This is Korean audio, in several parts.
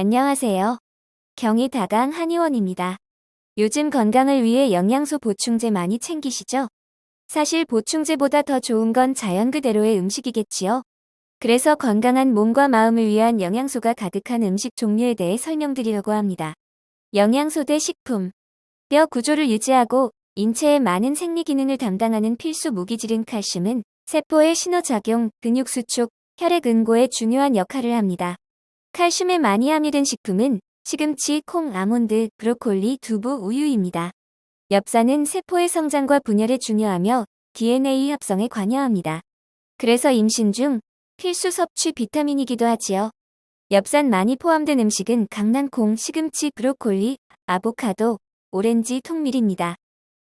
안녕하세요. 경희 다강 한의원입니다. 요즘 건강을 위해 영양소 보충제 많이 챙기시죠? 사실 보충제보다 더 좋은 건 자연 그대로의 음식이겠지요. 그래서 건강한 몸과 마음을 위한 영양소가 가득한 음식 종류에 대해 설명드리려고 합니다. 영양소 대 식품. 뼈 구조를 유지하고 인체의 많은 생리 기능을 담당하는 필수 무기질인 칼슘은 세포의 신호작용, 근육 수축, 혈액 응고에 중요한 역할을 합니다. 칼슘에 많이 함유된 식품은 시금치, 콩, 아몬드, 브로콜리, 두부, 우유입니다. 엽산은 세포의 성장과 분열에 중요하며 DNA 합성에 관여합니다. 그래서 임신 중 필수 섭취 비타민이기도 하지요. 엽산 많이 포함된 음식은 강낭콩, 시금치, 브로콜리, 아보카도, 오렌지, 통밀입니다.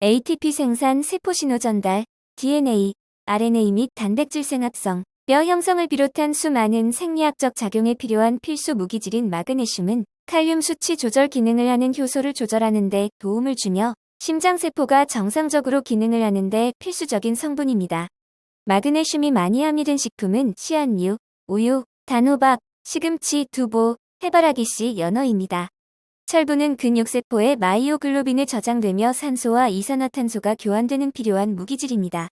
ATP 생산, 세포 신호 전달, DNA, RNA 및 단백질 생합성, 뼈 형성을 비롯한 수많은 생리학적 작용에 필요한 필수 무기질인 마그네슘은 칼륨 수치 조절 기능을 하는 효소를 조절하는 데 도움을 주며 심장세포가 정상적으로 기능을 하는 데 필수적인 성분입니다. 마그네슘이 많이 함유된 식품은 씨앗류, 우유, 단호박, 시금치, 두부, 해바라기씨, 연어입니다. 철분은 근육세포에 마이오글로빈에 저장되며 산소와 이산화탄소가 교환되는 필요한 무기질입니다.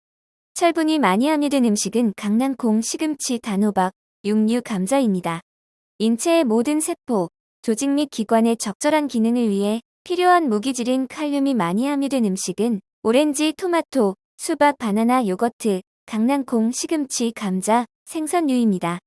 철분이 많이 함유된 음식은 강낭콩, 시금치, 단호박, 육류, 감자입니다. 인체의 모든 세포, 조직 및 기관의 적절한 기능을 위해 필요한 무기질인 칼륨이 많이 함유된 음식은 오렌지, 토마토, 수박, 바나나, 요거트, 강낭콩, 시금치, 감자, 생선류입니다.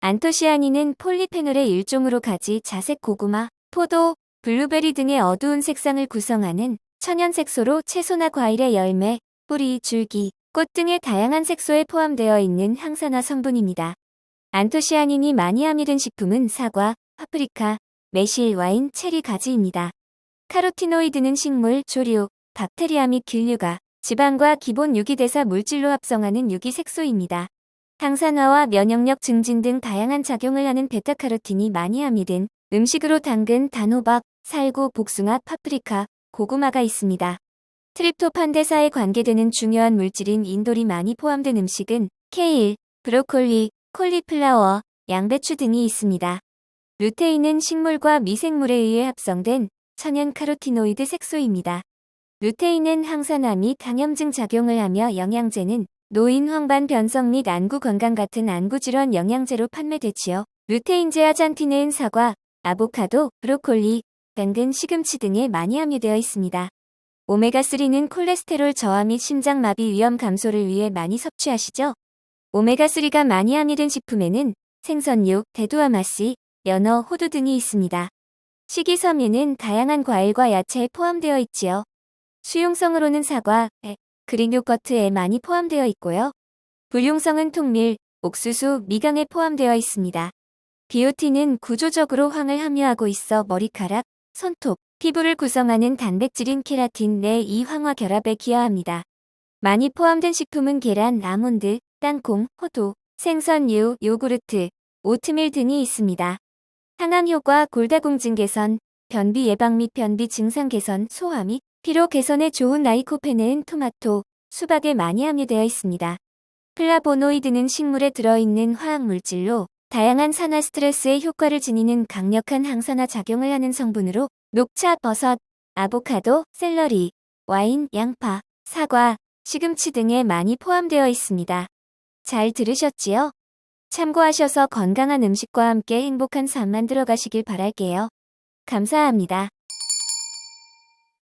안토시아닌은 폴리페놀의 일종으로 가지, 자색 고구마, 포도, 블루베리 등의 어두운 색상을 구성하는 천연 색소로 채소나 과일의 열매, 뿌리, 줄기, 꽃 등의 다양한 색소에 포함되어 있는 항산화 성분입니다. 안토시아닌이 많이 함유된 식품은 사과, 파프리카, 매실, 와인, 체리, 가지입니다. 카로티노이드는 식물, 조류, 박테리아 및 균류가 지방과 기본 유기대사 물질로 합성하는 유기색소입니다. 항산화와 면역력 증진 등 다양한 작용을 하는 베타카로틴이 많이 함유된 음식으로 당근, 단호박, 살구, 복숭아, 파프리카, 고구마가 있습니다. 트립토판 대사에 관계되는 중요한 물질인 인돌이 많이 포함된 음식은 케일, 브로콜리, 콜리플라워, 양배추 등이 있습니다. 루테인은 식물과 미생물에 의해 합성된 천연 카로티노이드 색소입니다. 루테인은 항산화 및 항염증 작용을 하며 영양제는 노인 황반 변성 및 안구 건강 같은 안구 질환 영양제로 판매되지요. 루테인제 아잔티네인 사과, 아보카도, 브로콜리, 당근, 시금치 등에 많이 함유되어 있습니다. 오메가3는 콜레스테롤 저하 및 심장마비 위험 감소를 위해 많이 섭취하시죠? 오메가3가 많이 함유된 식품에는 생선육, 대두아마씨, 연어, 호두 등이 있습니다. 식이섬유는 다양한 과일과 야채에 포함되어 있지요. 수용성으로는 사과, 배, 그릭 요거트에 많이 포함되어 있고요. 불용성은 통밀, 옥수수, 미강에 포함되어 있습니다. 비오틴은 구조적으로 황을 함유하고 있어 머리카락, 손톱, 피부를 구성하는 단백질인 케라틴 내 이황화 결합에 기여합니다. 많이 포함된 식품은 계란, 아몬드, 땅콩, 호두, 생선류, 요구르트, 오트밀 등이 있습니다. 항암 효과, 골다공증 개선, 변비 예방 및 변비 증상 개선, 소화 및 피로 개선에 좋은 라이코페네은 토마토, 수박에 많이 함유되어 있습니다. 플라보노이드는 식물에 들어있는 화학물질로 다양한 산화 스트레스의 효과를 지니는 강력한 항산화 작용을 하는 성분으로 녹차, 버섯, 아보카도, 샐러리, 와인, 양파, 사과, 시금치 등에 많이 포함되어 있습니다. 잘 들으셨지요? 참고하셔서 건강한 음식과 함께 행복한 삶 만들어 가시길 바랄게요. 감사합니다.